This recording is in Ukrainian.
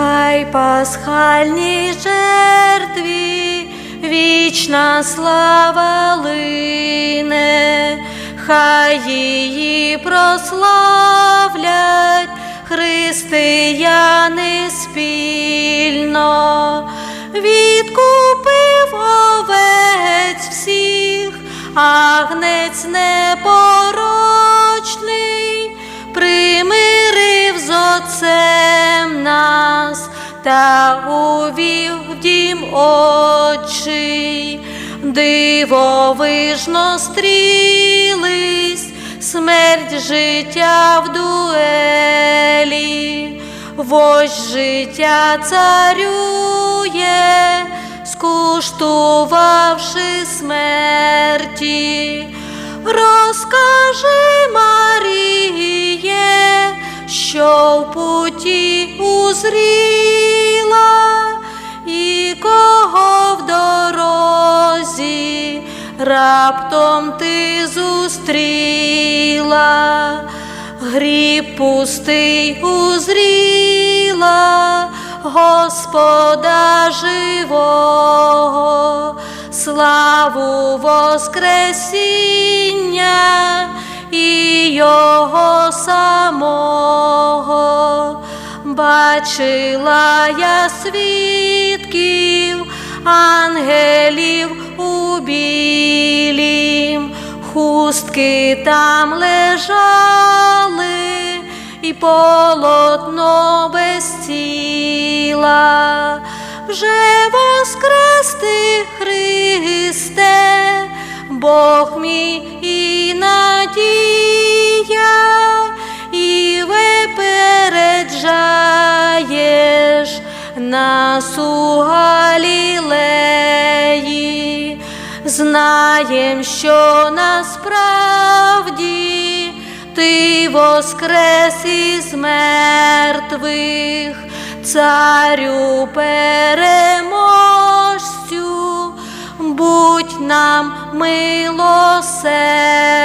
Хай пасхальній жертві вічна слава лине, хай її прославлять християни спільно, відкупив овець всіх, агнець непорочний, та увів в дім отчий, дивовижно стрілись, смерть життя в дуелі, вождь життя царює, скуштувавши смерті. Розкажи, Маріє, що в путі узріла, і кого в дорозі раптом ти зустріла, гріб пустий узріла, Господа живого, славу Воскресіння і Його Бачила я свідків, ангелів у білім, хустки там лежали, і полотно без тіла. Вже воскрес ти, нас у Галілеї, знаєм, що насправді ти воскрес із мертвих, царю переможцю, будь нам милосердний.